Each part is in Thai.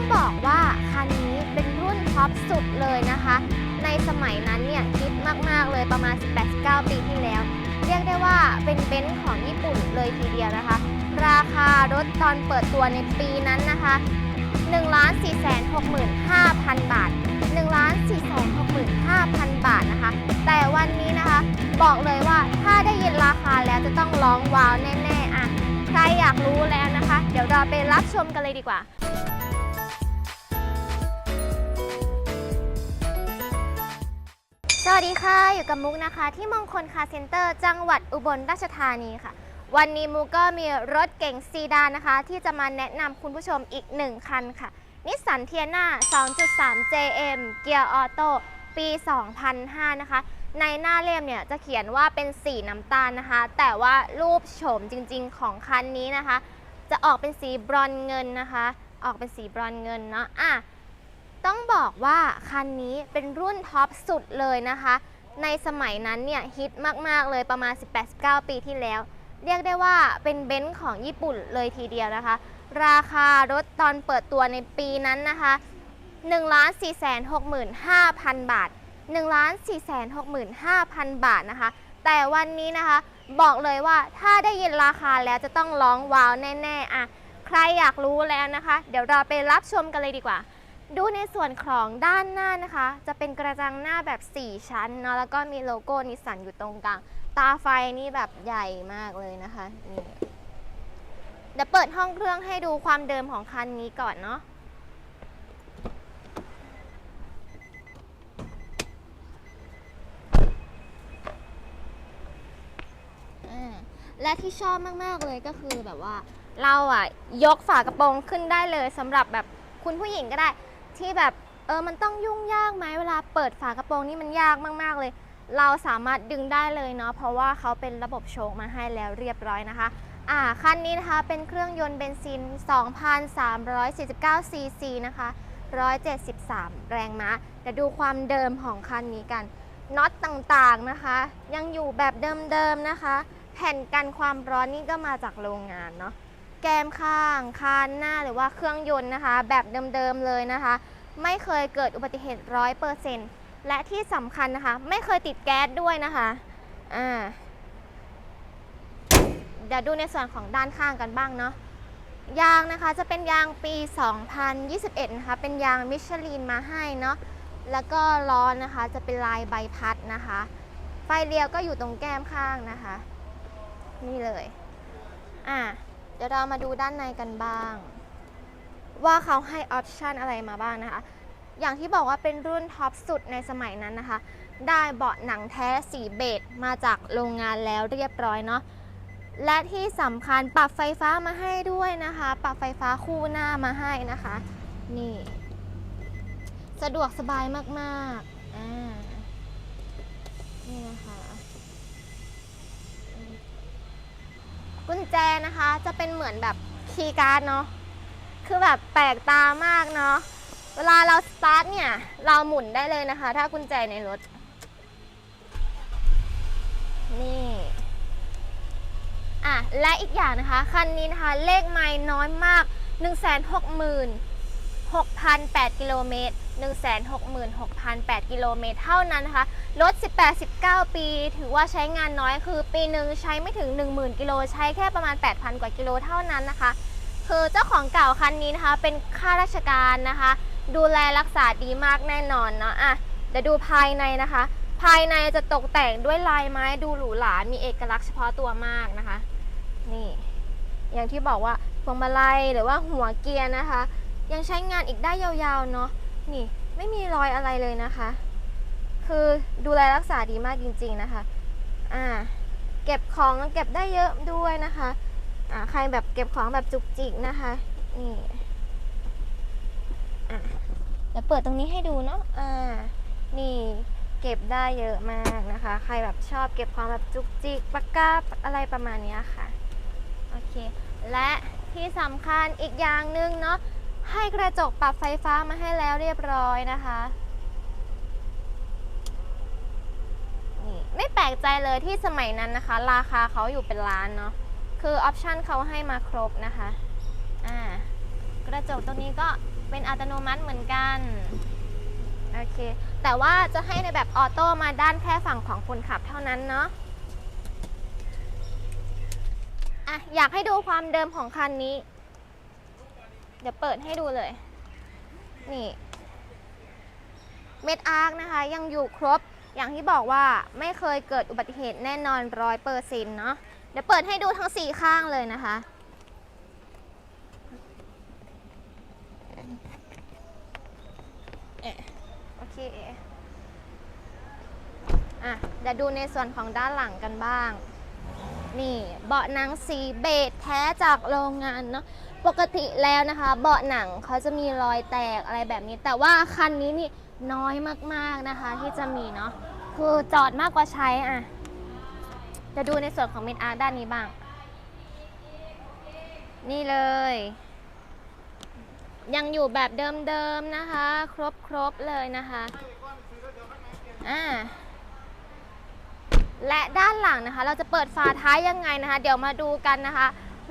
ต้องบอกว่าคันนี้เป็นรุ่นท็อปสุดเลยนะคะ ในสมัยนั้นเนี่ยฮิตมาก ๆ เลยประมาณ 18-19 ปีที่แล้ว เรียกได้ว่าเป็นเบนซ์ของญี่ปุ่นเลยทีเดียวนะคะ ราคารถตอนเปิดตัวในปีนั้นนะคะ1 4 6 5 0 0 0 บาท 1 4 6 5 0 0 0 บาทนะคะ แต่วันนี้นะคะ บอกเลยว่าถ้าได้ยินราคาแล้วจะต้องร้องว้าวแน่ ๆ อะ ใครอยากรู้แล้วนะคะ เดี๋ยวเราไปรับชมกันเลยดีกว่า สวัสดีค่ะ อยู่กับมุกนะคะ ที่มงคลคาเซ็นเตอร์จังหวัดอุบลราชธานีค่ะ วันนี้มุกก็มีรถเก๋งซีดานนะคะ ที่จะมาแนะนำคุณผู้ชมอีกหนึ่งคันค่ะนิสสันเทียน่า 2.3 JM เกียร์ออโต้ปี 2005 นะคะ ในหน้าเล่มเนี่ยจะเขียนว่าเป็นสีน้ำตาลนะคะ แต่ว่ารูปโฉมจริง ๆ ของคันนี้นะคะ จะออกเป็นสีบรอนเงินนะคะ ออกเป็นสีบรอนเงินเนาะอะ ต้องบอกว่าคันนี้เป็นรุ่นท็อปสุดเลยนะคะ ในสมัยนั้นเนี่ยฮิตมากๆเลยประมาณ 18-19 ปีที่แล้ว เรียกได้ว่าเป็นเบนซ์ของญี่ปุ่นเลยทีเดียวนะคะ ราคารถตอนเปิดตัวในปีนั้นนะคะ1 4 6 5 0 0 0 บาท 1 4 6 5 0 0 0 บาทนะคะ แต่วันนี้นะคะบอกเลยว่าถ้าได้ยินราคาแล้วจะต้องร้องว้าวแน่ ๆ อะ ใครอยากรู้แล้วนะคะ เดี๋ยวเราไปรับชมกันเลยดีกว่า ดูในส่วนของด้านหน้านะคะ จะเป็นกระจังหน้าแบบ 4 ชั้นเนาะแล้วก็มีโลโก้นิสสันอยู่ตรงกลาง ตาไฟนี่แบบใหญ่มากเลยนะคะนี่เดี๋ยวเปิดห้องเครื่องให้ดูความเดิมของคันนี้ก่อนเนาะและที่ชอบมาก ๆ เลยก็คือแบบว่า เราอะ ยกฝากระโปรงขึ้นได้เลยสำหรับแบบคุณผู้หญิงก็ได้ ที่แบบเออมันต้องยุ่งยากไหมเวลาเปิดฝากระโปรงนี่มันยากมาก ๆ เลย เราสามารถดึงได้เลยเนาะเพราะว่าเขาเป็นระบบโชคมาให้แล้วเรียบร้อยนะคะอ่าคันนี้นะคะเป็นเครื่องยนต์เบนซิน 2,349ซีซีนะคะ 173 แรงม้าเดี๋ยวดูความเดิมของคันนี้กันน็อตต่างๆนะคะ ยังอยู่แบบเดิมๆนะคะ แผ่นกันความร้อนนี่ก็มาจากโรงงานเนาะ แกมข้างคานหน้าหรือว่าเครื่องยนต์นะคะ แบบเดิมๆเลยนะคะ ไม่เคยเกิดอุบัติเหตุร้อยเปอร์เซ็นต์และที่สำคัญนะคะ ไม่เคยติดแก๊สด้วยนะคะอ่าเดี๋ยวดูในส่วนของด้านข้างกันบ้างเนาะยางนะคะจะเป็นยางปี 2021 นะคะ เป็นยางมิชลินมาให้เนาะแล้วก็ล้อนะคะจะเป็นลายใบพัดนะคะ ไฟเลี้ยวก็อยู่ตรงแก้มข้างนะคะ นี่เลย อ่า ดี๋ยวเรามาดูด้านในกันบ้าง ว่าเขาให้ออปชันอะไรมาบ้างนะคะ อย่างที่บอกว่าเป็นรุ่นท็อปสุดในสมัยนั้นนะคะ ได้เบาะหนังแท้สีเบจมาจากโรงงานแล้วเรียบร้อยเนาะและที่สำคัญปรับไฟฟ้ามาให้ด้วยนะคะ ปรับไฟฟ้าคู่หน้ามาให้นะคะ นี่ สะดวกสบายมากๆอ่านี่นะคะ กุญแจนะคะจะเป็นเหมือนแบบคีย์การ์ดเนาะคือแบบแปลกตามากเนาะเวลาเราสตาร์ทเนี่ย เราหมุนได้เลยนะคะ ถ้ากุญแจในรถ นี่อะและอีกอย่างนะคะ คันนี้นะคะ เลขไม้น้อยมาก 1 6 0 0 0 6,008 กิโลเมตร 166,008 กิโลเมตรเท่านั้นนะคะ รถ 18-19 ปี ถือว่าใช้งานน้อยคือปีหนึ่งใช้ไม่ถึง 10,000 กิโล ใช้แค่ประมาณ 8,000 กว่ากิโลเท่านั้นนะคะ คือเจ้าของเก่าคันนี้นะคะ เป็นข้าราชการนะคะ ดูแลรักษาดีมากแน่นอนเนาะ อะ เดี๋ยวดูภายในนะคะ ภายในจะตกแต่งด้วยลายไม้ดูหรูหรา มีเอกลักษณ์เฉพาะตัวมากนะคะ นี่ อย่างที่บอกว่าพวงมาลัยหรือว่าหัวเกียร์นะคะ ยังใช้งานอีกได้ยาวๆเนาะนี่ไม่มีรอยอะไรเลยนะคะ คือดูแลรักษาดีมากจริงๆนะคะอ่าเก็บของเก็บได้เยอะด้วยนะคะอ่าใครแบบเก็บของแบบจุกจิกนะคะนี่อะเดี๋ยวเปิดตรงนี้ให้ดูเนาะอ่านี่เก็บได้เยอะมากนะคะ ใครแบบชอบเก็บของแบบจุกจิกปากกาอะไรประมาณนี้ค่ะ โอเค และที่สำคัญอีกอย่างหนึ่งเนาะ ให้กระจกปรับไฟฟ้ามาให้แล้วเรียบร้อยนะคะนี่ไม่แปลกใจเลยที่สมัยนั้นนะคะ ราคาเขาอยู่เป็นล้านเนาะคือออปชันเขาให้มาครบนะคะอ่ากระจกตรงนี้ก็เป็นอัตโนมัติเหมือนกันโอเคแต่ว่าจะให้ในแบบออโต้มาด้านแค่ฝั่งของคนขับเท่านั้นเนาะอะอยากให้ดูความเดิมของคันนี้ เดี๋ยวเปิดให้ดูเลย นี่ เม็ดอาร์คนะคะ ยังอยู่ครบ อย่างที่บอกว่าไม่เคยเกิดอุบัติเหตุแน่นอนร้อยเปอร์เซ็นต์เนาะ เดี๋ยวเปิดให้ดูทั้งสี่ข้างเลยนะคะเอ๊ะโอเค อะ เดี๋ยวดูในส่วนของด้านหลังกันบ้าง นี่ เบาะหนังสีเบจแท้จากโรงงานเนาะ ปกติแล้วนะคะ เบาะหนังเขาจะมีรอยแตกอะไรแบบนี้ แต่ว่าคันนี้นี่น้อยมากๆนะคะ ที่จะมีเนาะคือจอดมากกว่าใช้อะ จะดูในส่วนของเมดอาร์ด้านนี้บ้าง นี่เลย ยังอยู่แบบเดิมๆนะคะ ครบๆเลยนะคะอ่าและด้านหลังนะคะ เราจะเปิดฝาท้ายยังไงนะคะ เดี๋ยวมาดูกันนะคะ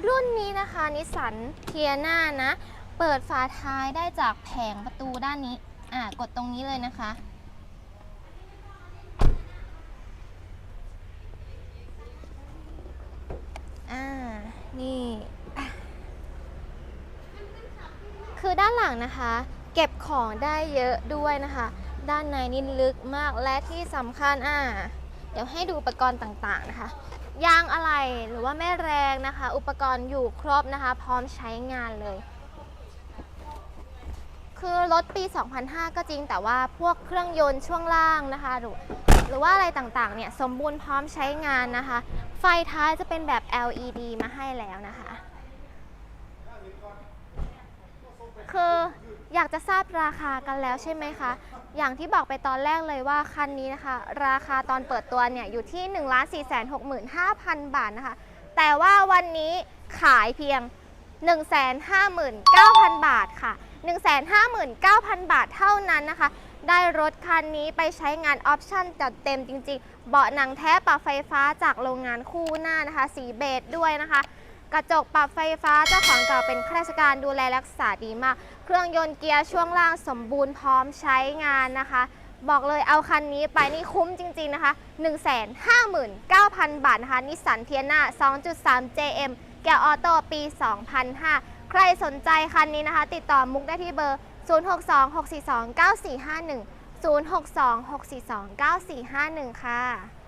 รุ่นนี้นะคะนิสสันเทียนานะ เปิดฝาท้ายได้จากแผงประตูด้านนี้ อ่ากดตรงนี้เลยนะคะ อ่า นี่คือด้านหลังนะคะ เก็บของได้เยอะด้วยนะคะ ด้านในนี่ลึกมากและที่สำคัญอ่า เดี๋ยวให้ดูอุปกรณ์ต่างๆนะคะ ยางอะไรหรือว่าแม่แรงนะคะ อุปกรณ์อยู่ครบนะคะ พร้อมใช้งานเลย คือรถปี 2005 ก็จริงแต่ว่าพวกเครื่องยนต์ช่วงล่างนะคะ หรือหรือว่าอะไรต่างๆ เนี่ยสมบูรณ์พร้อมใช้งานนะคะ ไฟท้ายจะเป็นแบบ LED มาให้แล้วนะคะ คือ อยากจะทราบราคากันแล้วใช่ไหมคะ อย่างที่บอกไปตอนแรกเลยว่าคันนี้นะคะ ราคาตอนเปิดตัวเนี่ยอยู่ที่ 1 4 6 5 0 0 0 บาทนะคะ แต่ว่าวันนี้ขายเพียง 159,000 บาทค่ะ 159,000 บาทเท่านั้นนะคะ ได้รถคันนี้ไปใช้งานออปชั่นจัดเต็มจริงๆ เบาะหนังแท้ปรับไฟฟ้าจากโรงงานคู่หน้านะคะ สีเบจด้วยนะคะ กระจกปรับไฟฟ้าเจ้าของเก่าเป็นข้าราชการดูแลรักษาดีมาก เครื่องยนต์เกียร์ช่วงล่างสมบูรณ์พร้อมใช้งานนะคะ บอกเลยเอาคันนี้ไปนี่คุ้มจริง ๆ นะคะ 159,000 บาทนะคะนิสสันเทียนา2.3 JM แกออโต้ปี 2005 ใครสนใจคันนี้นะคะ ติดต่อมุกได้ที่เบอร์ 062 642 9451 062 642 9451 ค่ะ